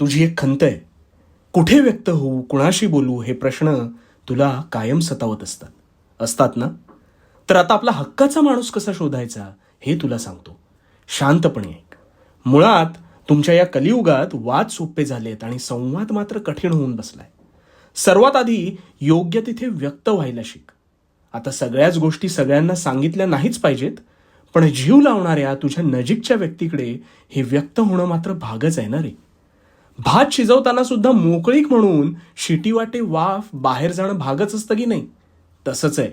तुझी एक खंत आहे. कुठे व्यक्त होऊ कुणाशी बोलू हे प्रश्न तुला कायम सतावत असतात. असतात ना? तर आता आपला हक्काचा माणूस कसा शोधायचा हे तुला सांगतो. शांतपणे ऐक. मुळात तुमच्या या कलियुगात वाद सोपे झालेत आणि संवाद मात्र कठीण होऊन बसलाय. सर्वात आधी योग्य तिथे व्यक्त व्हायला शिक. आता सगळ्याच गोष्टी सगळ्यांना सांगितल्या नाहीच पाहिजेत पण जीव लावणाऱ्या तुझ्या नजीकच्या व्यक्तीकडे हे व्यक्त होणं मात्र भागच आहे ना रे? भात शिजवताना सुद्धा मोकळीक म्हणून शिटीवाटे वाफ बाहेर जाणं भागच असतं की नाही? तसंच आहे.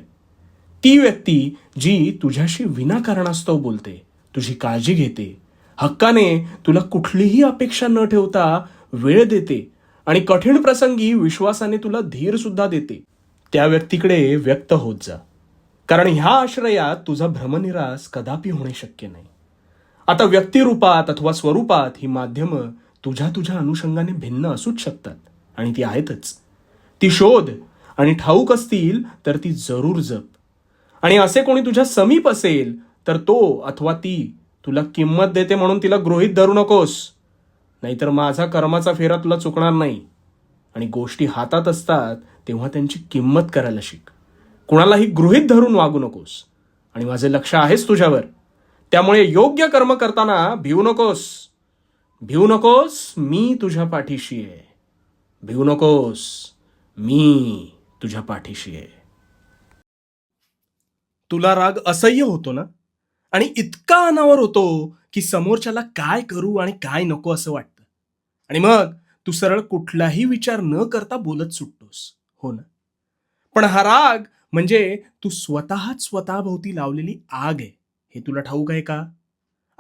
ती व्यक्ती जी तुझ्याशी विनाकारणास्तव बोलते तुझी काळजी घेते हक्काने तुला कुठलीही अपेक्षा न ठेवता वेळ देते आणि कठीण प्रसंगी विश्वासाने तुला धीर सुद्धा देते त्या व्यक्तीकडे व्यक्त होत जा. कारण ह्या आश्रयात तुझा भ्रमनिरास कदापि होणे शक्य नाही. आता व्यक्तिरूपात अथवा स्वरूपात ही माध्यमं तुझ्या तुझ्या अनुषंगाने भिन्न असूच शकतात. आणि ती आहेतच. ती शोध आणि ठाऊक असतील तर ती जरूर जप. आणि असे कोणी तुझ्या समीप असेल तर तो अथवा ती तुला किंमत देते म्हणून तिला गृहीत धरू नकोस. नाहीतर माझा कर्माचा फेरा तुला चुकणार नाही. आणि गोष्टी हातात असतात तेव्हा त्यांची किंमत करायला शिक. कुणालाही गृहीत धरून वागू नकोस. आणि माझे लक्ष आहेच तुझ्यावर. त्यामुळे योग्य कर्म करताना भिवू नकोस. भिवू नकोस मी तुझ्या पाठीशी आहे. भिवू नकोस मी तुझ्या पाठीशी आहे. तुला राग असह्य होतो ना? आणि इतका अनावर होतो की समोरच्याला काय करू आणि काय नको असं वाटतं. आणि मग तू सरळ कुठलाही विचार न करता बोलत सुटतोस. हो ना? पण हा राग म्हणजे तू स्वतःच स्वतःभोवती लावलेली आग आहे. हे तुला ठाऊक आहे का?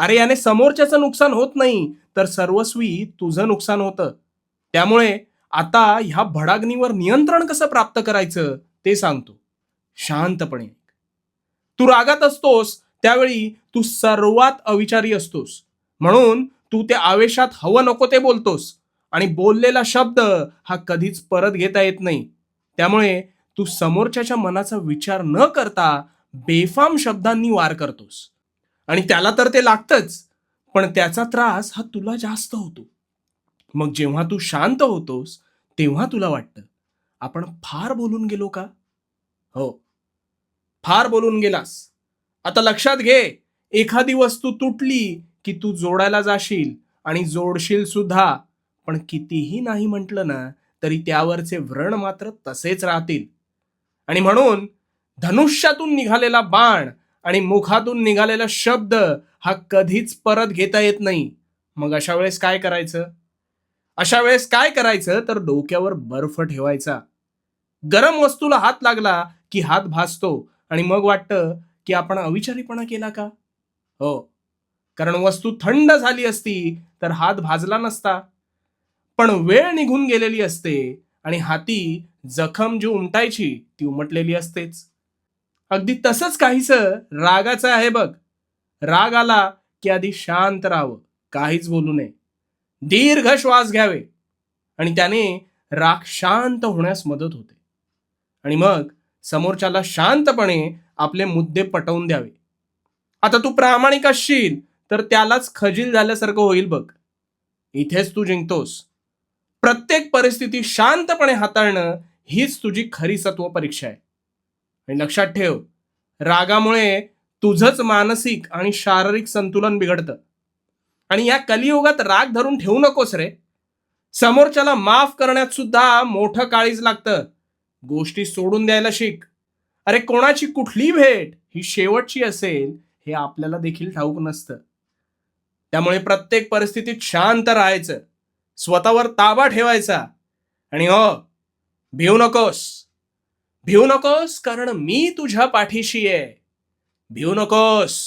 अरे याने समोरच्याचं नुकसान होत नाही तर सर्वस्वी तुझं नुकसान होतं. त्यामुळे आता ह्या भडाग्नीवर नियंत्रण कसं प्राप्त करायचं ते सांगतो. शांतपणे. तू रागात असतोस त्यावेळी तू सर्वात अविचारी असतोस. म्हणून तू त्या आवेशात हवं नको ते बोलतोस. आणि बोललेला शब्द हा कधीच परत घेता येत नाही. त्यामुळे तू समोरच्याच्या मनाचा विचार न करता बेफाम शब्दांनी वार करतोस. आणि त्याला तर ते लागतंच पण त्याचा त्रास हा तुला जास्त होतो. मग जेव्हा तू शांत होतोस तेव्हा तुला वाटतं आपण फार बोलून गेलो का? हो. फार बोलून गेलास. आता लक्षात घे एखादी वस्तू तुटली की तू जोडायला जाशील आणि जोडशील सुद्धा. पण कितीही नाही म्हटलं ना तरी त्यावरचे व्रण मात्र तसेच राहतील. आणि म्हणून धनुष्यातून निघालेला बाण आणि मुखातून निघालेला शब्द हा कधीच परत घेता येत नाही. मग अशा वेळेस काय करायचं? अशा वेळेस काय करायचं? तर डोक्यावर बर्फ ठेवायचा. गरम वस्तूला हात लागला की हात भासतो आणि मग वाटतं की आपण अविचारीपणा केला का? हो. कारण वस्तू थंड झाली असती तर हात भाजला नसता. पण वेळ निघून गेलेली असते आणि हाती जखम जी उमटायची ती उमटलेली असतेच. अगदी तसंच काहीस रागाचं आहे बघ. राग आला की आधी शांत राहावं काहीच बोलू नये. दीर्घ श्वास घ्यावे. आणि त्याने राग शांत होण्यास मदत होते. आणि मग समोरच्याला शांतपणे आपले मुद्दे पटवून द्यावे. आता तू प्रामाणिक असशील तर त्यालाच खजील झाल्यासारखं होईल बघ. इथेच तू जिंकतोस. प्रत्येक परिस्थिती शांतपणे हाताळणं हीच तुझी खरी सत्व परीक्षा आहे. आणि लक्षात ठेव रागामुळे तुझंच मानसिक आणि शारीरिक संतुलन बिघडतं. आणि या कलियुगात राग धरून ठेवू नकोस रे. समोरच्याला माफ करण्यात सुद्धा मोठं काळीज लागतं. गोष्टी सोडून द्यायला शिक. अरे कोणाची कुठली भेट ही शेवटची असेल हे आपल्याला देखील ठाऊक नसतं. त्यामुळे प्रत्येक परिस्थितीत शांत राहायचं. स्वतःवर ताबा ठेवायचा. आणि हो भिवू नकोस. भिवू नकोस कारण मी तुझ्या पाठीशी आहे. भिवू नकोस.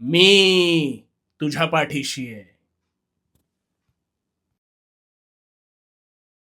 मी तुझ्या पाठीशी आहे.